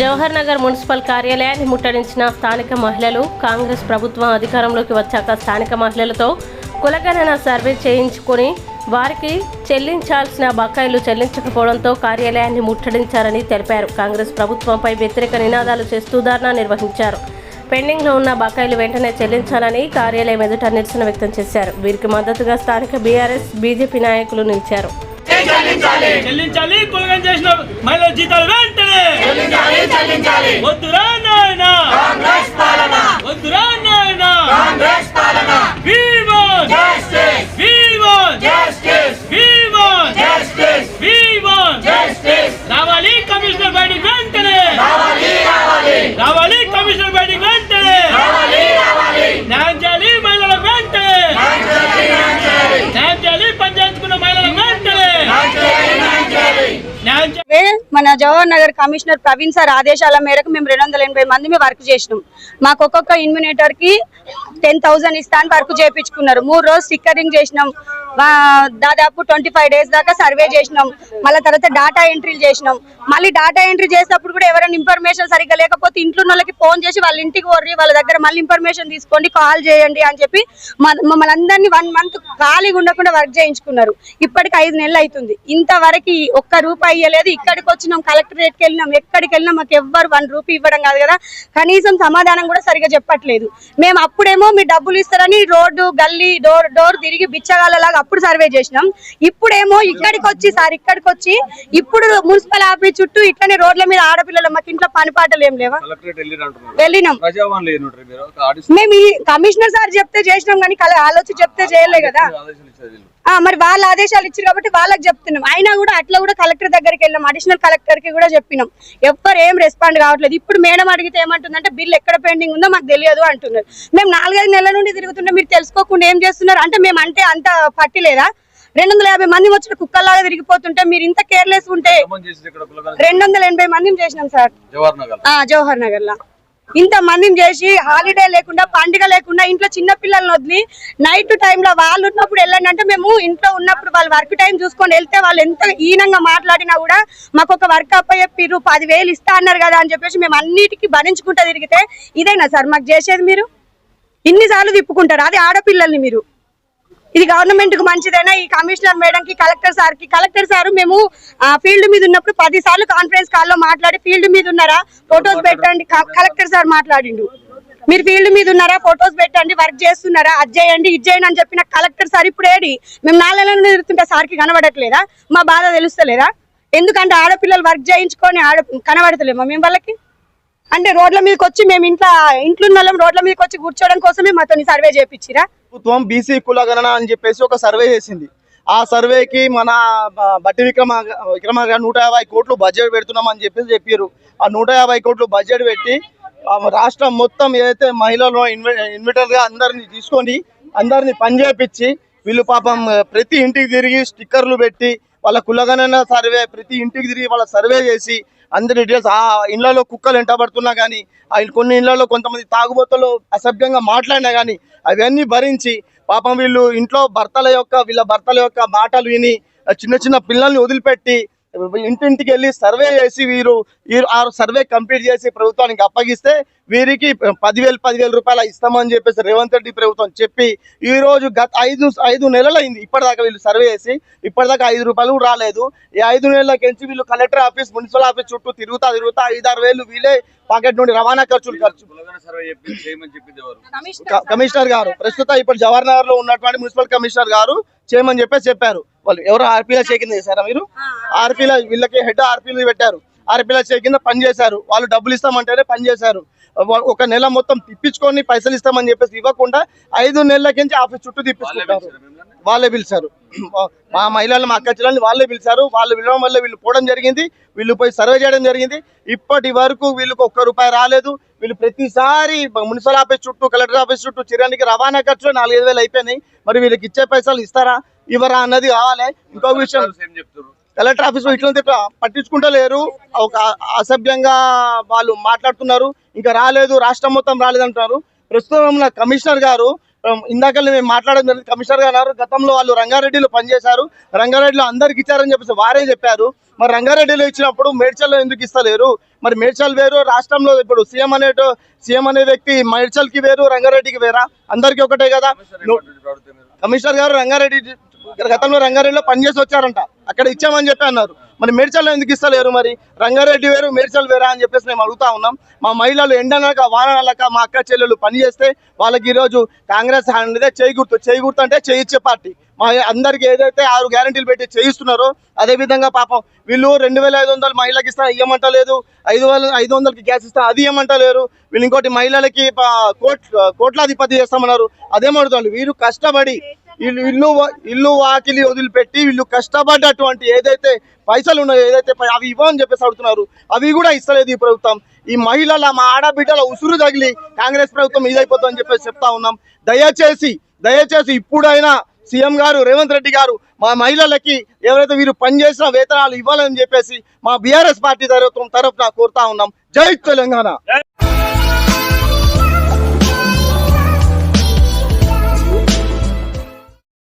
Jawahar Nagar municipal కార్యాలయాన్ని ముట్టడించిన స్థానిక మహిళలు కాంగ్రెస్ ప్రభుత్వం అధికారంలోకి వచ్చాక స్థానిక మహిళలతో కులగణన సర్వే చేయించుకొని వారికి చెల్లించాల్సిన బకాయిలు చెల్లించకపోవడంతో కార్యాలయాన్ని ముట్టడించారని తెలిపారు. కాంగ్రెస్ ప్రభుత్వంపై వ్యతిరేక నినాదాలు చేస్తూ ధర్నా నిర్వహించారు. పెండింగ్లో ఉన్న బకాయిలు వెంటనే చెల్లించాలని కార్యాలయం ఎదుట నిరసన వ్యక్తం చేశారు. వీరికి మద్దతుగా స్థానిక బీఆర్ఎస్ బీజేపీ నాయకులు నిలిచారు. చెల్లించాలి. కులగం చేసిన మహిళల జీతాలు వెంటనే. వద్దురా నాయన. వద్దురా నాయన. మన జవహర్ నగర్ కమిషనర్ ప్రవీణ్ సార్ ఆదేశాల మేరకు మేము రెండు వందల ఎనభై మంది మేము వర్క్ చేసినాం. మాకు ఒక్కొక్క ఇన్మినేటర్కి టెన్ థౌసండ్ ఇస్తాను వర్క్ చేయించుకున్నారు. మూడు రోజు స్టిక్కరింగ్ చేసినాం. దాదాపు ట్వంటీ ఫైవ్ డేస్ దాకా సర్వే చేసినాం. మళ్ళీ తర్వాత డాటా ఎంట్రీలు చేసినాం. మళ్ళీ డాటా ఎంట్రీ చేసినప్పుడు కూడా ఎవరైనా ఇన్ఫర్మేషన్ సరిగ్గా లేకపోతే ఇంట్లో ఉన్న వాళ్ళకి ఫోన్ చేసి వాళ్ళ ఇంటికి వర్రి వాళ్ళ దగ్గర మళ్ళీ ఇన్ఫర్మేషన్ తీసుకోండి కాల్ చేయండి అని చెప్పి మమ్మల్ని అందరినీ వన్ మంత్ ఖాళీగా ఉండకుండా వర్క్ చేయించుకున్నారు. ఇప్పటికి ఐదు నెలలు అవుతుంది ఇంతవరకు ఒక్క రూపాయి ఇవ్వలేదు ఇక్కడికి వచ్చినాం కలెక్టరేట్కి వెళ్ళినాం ఎక్కడికి వెళ్ళినా మాకు ఎవ్వరు వన్ రూపీ ఇవ్వడం కాదు కదా. కనీసం సమాధానం కూడా సరిగా చెప్పట్లేదు. మేము అప్పుడేమో మీ డబ్బులు ఇస్తారని రోడ్డు గల్లీ డోర్ డోర్ తిరిగి బిచ్చగాళ్ళలాగా అప్పుడు సర్వే చేసినాం. ఇప్పుడేమో ఇక్కడికి వచ్చి సార్ ఇక్కడికి వచ్చి ఇప్పుడు మున్సిపల్ ఆఫీస్ చుట్టూ ఇట్లనే రోడ్ల మీద ఆడపిల్లలు మాకు ఇంట్లో పని పాటలు ఏం లేవా? వెళ్ళినాం. మేము ఈ కమిషనర్ సార్ చెప్తే చేసినాం కానీ ఆలోచి చెప్తే చేయలే కదా. మరి వాళ్ళ ఆదేశాలు ఇచ్చారు కాబట్టి వాళ్ళకి చెప్తున్నాం. అయినా కూడా అట్లా కూడా కలెక్టర్ దగ్గరికి వెళ్ళాం. అడిషనల్ కలెక్టర్కి కూడా చెప్పినాం. ఎవ్వరు ఏం రెస్పాండ్ కావట్లేదు. ఇప్పుడు మేడం అడిగితే ఏమంటుందంటే బిల్ ఎక్కడ పెండింగ్ ఉందో మాకు తెలియదు అంటున్నారు. మేము నాలుగైదు నెలల నుండి తిరుగుతుంటే మీరు తెలుసుకోకుండా ఏం చేస్తున్నారు? అంటే మేము అంటే అంత పట్టిలేదా? రెండు వందల యాభై మంది వచ్చిన కుక్కల్లాగా తిరిగిపోతుంటే మీరు ఇంత కేర్లెస్ ఉంటే రెండు వందల ఎనభై మందిని చేసినాం సార్. జవహర్ నగర్ ఆ జవహర్ నగర్ లా ఇంత మందిని చేసి హాలిడే లేకుండా పండుగ లేకుండా ఇంట్లో చిన్న పిల్లల్ని వదిలి నైట్ టైంలో వాళ్ళు ఉన్నప్పుడు వెళ్ళండి అంటే మేము ఇంట్లో ఉన్నప్పుడు వాళ్ళు వర్క్ టైం చూసుకొని వెళ్తే వాళ్ళు ఎంత ఈనంగా మాట్లాడినా కూడా మాకు ఒక వర్క్ అప్ చెప్పిర్రు పదివేలు ఇస్తా అన్నారు కదా అని చెప్పేసి మేము అన్నిటికీ భరించుకుంటూ తిరిగితే ఇదేనా సార్ మాకు చేసేది మీరు? ఇన్నిసార్లు తిప్పుకుంటారు? అది ఆడపిల్లల్ని మీరు. ఇది గవర్నమెంట్కు మంచిదైనా? ఈ కమిషనర్ మేడం కి కలెక్టర్ సార్కి? కలెక్టర్ సార్ మేము ఫీల్డ్ మీద ఉన్నప్పుడు పది సార్లు కాన్ఫరెన్స్ కాల్లో మాట్లాడి ఫీల్డ్ మీద ఉన్నారా? ఫొటోస్ పెట్టండి. కలెక్టర్ సార్ మాట్లాడిండు. మీరు ఫీల్డ్ మీద ఉన్నారా? ఫొటోస్ పెట్టండి. వర్క్ చేస్తున్నారా? అది చేయండి ఇది చేయండి అని చెప్పిన కలెక్టర్ సార్ ఇప్పుడు ఏడి? మేము నాలుగు నెలల తిరుగుతుంటే సార్కి కనబడట్లేదా? మా బాధ తెలుస్తలేదా? ఎందుకంటే ఆడపిల్లలు వర్క్ చేయించుకొని ఆడ కనబడతలేమా మేము వాళ్ళకి? అంటే రోడ్ల మీదకి వచ్చి మేము ఇంట్లో ఇంట్లో ఉన్న వాళ్ళం రోడ్ల మీదకి వచ్చి కూర్చోవడం కోసమే మాతో సర్వే చేయించిరా ప్రభుత్వం బీసీ కులగణన అని చెప్పేసి ఒక సర్వే చేసింది. ఆ సర్వేకి మన బట్టి విక్రమ విక్రమ నూట యాభై కోట్లు బడ్జెట్ పెడుతున్నాం అని చెప్పేసి చెప్పారు ఆ నూట యాభై కోట్లు బడ్జెట్ పెట్టి రాష్ట్రం మొత్తం ఏదైతే మహిళలు ఇన్వర్టర్గా అందరినీ అందరిని తీసుకొని అందరిని పనిచేపించి వీళ్ళు పాపం ప్రతి ఇంటికి తిరిగి స్టిక్కర్లు పెట్టి వాళ్ళ కులగణన సర్వే ప్రతి ఇంటికి తిరిగి వాళ్ళ సర్వే చేసి అందరి డీటెయిల్స్ ఆ ఇళ్ళలో కుక్కలు ఎంటబడుతున్నా కానీ కొన్ని ఇళ్ళలో కొంతమంది తాగుబోతులు అసభ్యంగా మాట్లాడినా కానీ అవన్నీ భరించి పాపం వీళ్ళు ఇంట్లో భర్తల యొక్క వీళ్ళ భర్తల యొక్క మాటలు విని చిన్న చిన్న పిల్లల్ని వదిలిపెట్టి ఇంటింటికి వెళ్ళి సర్వే చేసి వీరు వీరు ఆ సర్వే కంప్లీట్ చేసి ప్రభుత్వానికి అప్పగిస్తే వీరికి పదివేలు పదివేల రూపాయలు ఇస్తామని చెప్పేసి రేవంత్ రెడ్డి ప్రభుత్వం చెప్పి ఈ రోజు గత ఐదు ఐదు నెలలు అయింది ఇప్పటిదాకా వీళ్ళు సర్వే చేసి ఇప్పటిదాకా ఐదు రూపాయలు రాలేదు. ఈ ఐదు నెలలకించి వీళ్ళు కలెక్టర్ ఆఫీస్ మున్సిపల్ ఆఫీస్ చుట్టూ తిరుగుతా తిరుగుతా ఐదారు వేలు వీళ్ళే పాకెట్ నుండి రవాణా ఖర్చులు ఖర్చు కమిషనర్ గారు. ప్రస్తుతం ఇప్పుడు జవహర్ నగర్లో ఉన్నటువంటి మున్సిపల్ కమిషనర్ గారు చేయమని చెప్పేసి చెప్పారు. వాళ్ళు ఎవరు ఆర్పీల చేకింద చేశారా మీరు? ఆర్పీల వీళ్ళకి హెడ్ ఆర్పీలు పెట్టారు. ఆర్పీల కింద పని చేశారు. వాళ్ళు డబ్బులు ఇస్తామంటేనే పని చేశారు. ఒక నెల మొత్తం తిప్పించుకొని పైసలు ఇస్తామని చెప్పేసి ఇవ్వకుండా ఐదు నెలల నుంచి ఆఫీస్ చుట్టూ తిప్పించుకుంటారు. వాళ్ళే పిలిచారు మా మహిళలు మా అక్క చెల్లెల్ని వాళ్ళే పిలిచారు. వాళ్ళు పిలవడం వల్ల వీళ్ళు పోవడం జరిగింది. వీళ్ళు పోయి సర్వే చేయడం జరిగింది. ఇప్పటి వరకు వీళ్ళకి ఒక్క రూపాయి రాలేదు. వీళ్ళు ప్రతిసారి మున్సిపల్ ఆఫీస్ చుట్టూ కలెక్టర్ ఆఫీస్ చుట్టూ చిరానికి రవాణా ఖర్చు నాలుగైదు వేలు అయిపోయినాయి. మరి వీళ్ళకి ఇచ్చే పైసలు ఇస్తారా? ఇవ్వరా అన్నది కావాలి. ఇంకో విషయం కలెక్టర్ ఆఫీస్లో ఇట్లా పట్టించుకుంటలేరు ఒక అసభ్యంగా వాళ్ళు మాట్లాడుతున్నారు. ఇంకా రాలేదు రాష్ట్రం మొత్తం రాలేదు అంటున్నారు ప్రస్తుతం ఉన్న కమిషనర్ గారు ఇందాక మేము మాట్లాడడం జరిగింది. కమిషనర్ గారు అన్నారు గతంలో వాళ్ళు రంగారెడ్డిలో పనిచేశారు. రంగారెడ్డిలో అందరికి ఇచ్చారని చెప్పేసి వారే చెప్పారు. మరి రంగారెడ్డిలో ఇచ్చినప్పుడు మేడ్చల్లో ఎందుకు ఇస్తలేరు? మరి మేడ్చల్ వేరు రాష్ట్రంలో ఇప్పుడు సీఎం అనే సీఎం అనే వ్యక్తి మేడ్చల్కి వేరు రంగారెడ్డికి వేరా? అందరికీ ఒకటే కదా. కమిషనర్ గారు రంగారెడ్డి గతంలో రంగారెడ్డిలో పనిచేసి వచ్చారంట. అక్కడ ఇచ్చామని చెప్పి అన్నారు. మరి మేడ్చల్లో ఎందుకు ఇస్తలేరు మరి? రంగారెడ్డి వేరు మేడ్చల్ వేరా అని చెప్పేసి మేము అడుగుతా ఉన్నాం. మా మహిళలు ఎండనక వానలక మా అక్క చెల్లెలు పని చేస్తే వాళ్ళకి ఈరోజు కాంగ్రెస్ అనేది చేయి గుర్తు చేయి గుర్తు అంటే చేయించే పార్టీ. మా అందరికి ఏదైతే ఆరు గ్యారంటీలు పెట్టి చేయిస్తున్నారో అదే విధంగా పాపం వీళ్ళు రెండు వేల ఐదు వందలు మహిళకి ఇస్తా ఇవ్వమంటలేదు ఐదు వేల ఐదు వందలకి గ్యాస్ ఇస్తా అది ఇవ్వమంటలేరు వీళ్ళు ఇంకోటి మహిళలకి కోట్ కోట్లాధిపతి చేస్తామన్నారు. అదేమంటారు వీరు కష్టపడి ఇల్లు ఇల్లు ఇల్లు వాకిలి వదిలిపెట్టి వీళ్ళు కష్టపడ్డటువంటి ఏదైతే పైసలు ఉన్నాయో ఏదైతే అవి ఇవ్వని చెప్పేసి అడుగుతున్నారు అవి కూడా ఇస్తలేదు ఈ ప్రభుత్వం. ఈ మహిళల మా ఆడబిడ్డల ఉసురు తగిలి కాంగ్రెస్ ప్రభుత్వం ఇదైపోతుందని చెప్పేసి చెప్తా ఉన్నాం. దయచేసి దయచేసి ఇప్పుడైనా సీఎం గారు రేవంత్ రెడ్డి గారు మా మహిళలకి ఎవరైతే వీరు పనిచేసిన వేతనాలు ఇవ్వాలని చెప్పేసి మా బీఆర్ఎస్ పార్టీ తరఫున తరఫున కోరుతా ఉన్నాం. జై తెలంగాణ!